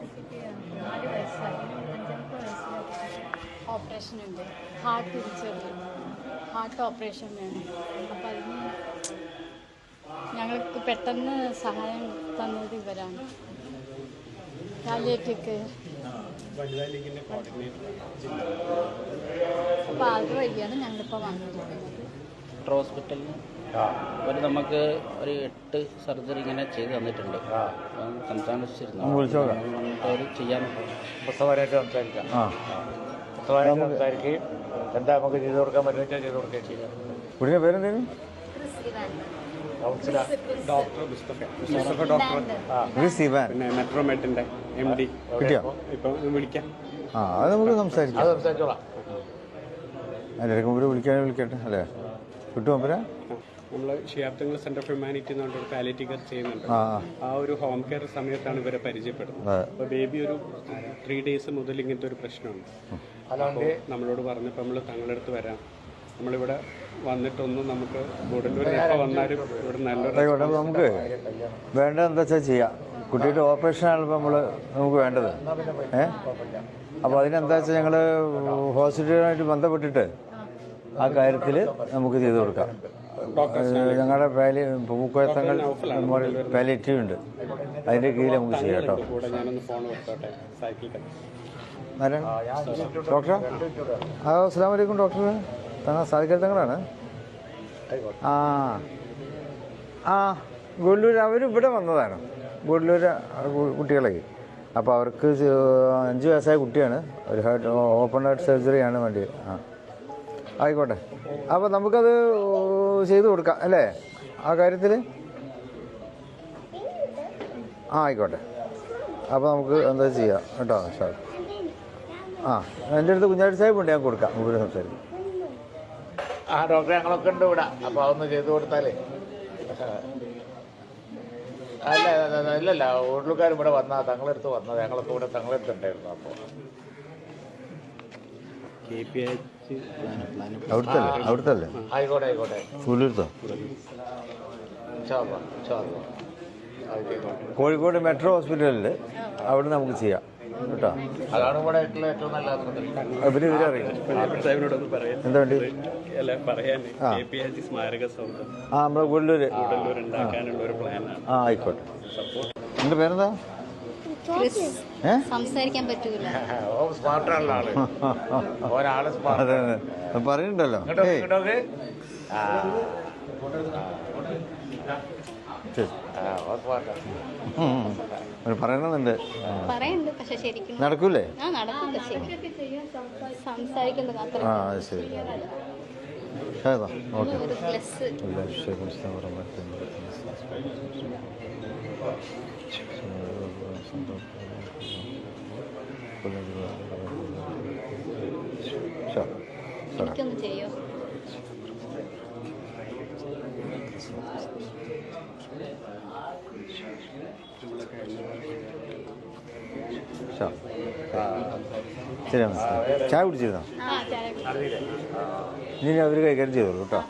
കുട്ടിക്ക് നാല് വയസ്സായി അഞ്ചാമത്തെ വയസ്സിൽ ഓപ്പറേഷൻ ഉണ്ട് ഹാർട്ട് തിരിച്ചറിയും ഹാർട്ട് ഓപ്പറേഷൻ വേണം. അപ്പം അതിന് ഞങ്ങൾക്ക് പെട്ടെന്ന് സഹായം തന്നത് ഇവരാണ്. കാലിയേറ്റക്ക് അപ്പം അത് വഴിയാണ് ഞങ്ങളിപ്പോൾ വന്നിരിക്കുന്നത്. ഹോസ്പിറ്റലിൽ ഒരു നമുക്ക് ഒരു എട്ട് സർജറി ഇങ്ങനെ ചെയ്ത് തന്നിട്ടുണ്ട്. സംസാരിച്ചിരുന്നു. അവർ ചെയ്യാൻ പുസ്തകമായിട്ട് സംസാരിക്കാം. ആ. പുസ്തകമായിട്ട് സംസാരിക്കുകയും എന്താ നമുക്ക് ചെയ്തു കൊടുക്കാൻ പറ്റുന്ന വെച്ചാൽ ചെയ്തു കൊടുക്കുകയും ചെയ്യാം. കുട്ടിയുടെ പേരെന്തേലും ആ. ക്രിസ് പിന്നെ മെട്രോമെറ്റിന്റെ എം ഡി. കിട്ടിയോ? ഇപ്പം വിളിക്കാം. ആ അത് നമുക്ക് അത് സംസാരിച്ചോളാം. അതിന്റെ മുമ്പ് വിളിക്കാൻ വിളിക്കട്ടെ അല്ലേ? കിട്ടുമോ അപ്പരാ നമ്മൾ ഷിയാബ്ദങ്ങൾ സെന്റർ ഫോർ ഹ്യൂമാനിറ്റി എന്ന് പറഞ്ഞൊരു പാലിറ്റീവ് കെയർ ചെയ്യുന്നുണ്ട്. ആ ഒരു ഹോം കെയർ സമയത്താണ് ഇവരെ പരിചയപ്പെടുന്നത്. അപ്പൊ അപ്പോൾ ബേബി ഒരു ത്രീ ഡേയ്സ് മുതൽ ഇങ്ങനത്തെ ഒരു പ്രശ്നമുണ്ട്. അല്ലാണ്ട് നമ്മളോട് പറഞ്ഞപ്പോൾ നമ്മൾ തങ്ങളുടെ അടുത്ത് വരാം. നമ്മളിവിടെ വന്നിട്ടൊന്നും നമുക്ക് ഗുഡല്ലൂർ എപ്പോൾ വന്നാലും ഇവിടെ നല്ലൊരു നമുക്ക് വേണ്ടത് എന്താ വെച്ചാൽ ചെയ്യാം. കുട്ടിയുടെ ഓപ്പറേഷൻ ആണല്ലോ നമ്മൾ നമുക്ക് വേണ്ടത്. ഏ? അപ്പോൾ അതിനെന്താ വെച്ചാൽ ഞങ്ങൾ ഹോസ്പിറ്റലുമായിട്ട് ബന്ധപ്പെട്ടിട്ട് ആ കാര്യത്തിൽ നമുക്ക് ചെയ്തു കൊടുക്കാം. ഞങ്ങളുടെ പാലി പൂക്കോയത്തങ്ങൾ പാലിയേറ്റീവ് ഉണ്ട് അതിന്റെ കീഴിൽ നമുക്ക് ചെയ്യാം കേട്ടോ. ഡോക്ടർ? ആ അസ്സാം വലൈക്കും ഡോക്ടർ. തങ്ങൾ സാധിക്കൽ തങ്ങളാണ്. ആ ആ ഗുഡ്ലൂർ അവർ ഇവിടെ വന്നതാണ്. ഗുഡ്ലൂർ കുട്ടികളെ. അപ്പോൾ അവർക്ക് അഞ്ച് വയസ്സായ കുട്ടിയാണ്. ഒരു ഹാർട്ട് ഓപ്പൺ ഹാർട്ട് സർജറിയാണ് വേണ്ടി ആ. ആയിക്കോട്ടെ. അപ്പോൾ നമുക്കത് ചെയ്തു കൊടുക്കാം അല്ലേ? ആ കാര്യത്തിൽ ആ ആയിക്കോട്ടെ. അപ്പോൾ നമുക്ക് എന്താ ചെയ്യാം? കേട്ടോ സാർ. ആ എന്റെ അടുത്ത് കുഞ്ഞാടി സാഹിബ് ഉണ്ട് ഞാൻ കൊടുക്കാം ഇവിടെ സംസാരിക്കും. ആ ഡോക്ടറെ ഞങ്ങളൊക്കെ ഉണ്ട് ഇവിടെ. അപ്പോൾ അതൊന്ന് ചെയ്തു കൊടുത്താലേ. അല്ല ഇല്ലല്ല ഉള്ളുകാർ ഇവിടെ വന്നാൽ തങ്ങളെടുത്ത് വന്നത് ഞങ്ങളൊക്കെ ഇവിടെ തങ്ങളെടുത്തുണ്ടായിരുന്നു അപ്പോൾ അവിടുത്തെ അല്ലേ അവിടുത്തെ. അല്ലേ ആയിക്കോട്ടെ ആയിക്കോട്ടെ. സൂലൂർത്തോ? ഇൻഷാല്ലാ, ഇൻഷാല്ലാ. അത് ചെയ്തോട്ടെ. കോഴിക്കോട് മെട്രോ ഹോസ്പിറ്റലിൽ അവിടെ നമുക്ക് ചെയ്യാം. കേട്ടോ? അതാണ് ഇവിടെ ഏറ്റവും നല്ല ആശുപത്രി അവർ ഇവരെ അറിയും? എന്താ വേണ്ടി? ആ. ആ നമ്മുടെ ആയിക്കോട്ടെ. എന്റെ പേരെന്താ? സംസാരിക്കാൻ പറ്റൂല. പറയുന്നുണ്ടല്ലോ പറയണമെന്നുണ്ട് പക്ഷെ ശരിക്കും നടക്കൂലേ? ആ ശരി സംസാരിക്കുന്നത് അത്ര ആ ശരി. ഏതാ? ഓക്കെ എനിക്കൊന്ന് ചെയ്യോ ശരി ചായ കുടിച്ചിരുന്നോ ഇനി അവർ കൈകാര്യം ചെയ്തോളൂ കേട്ടോ.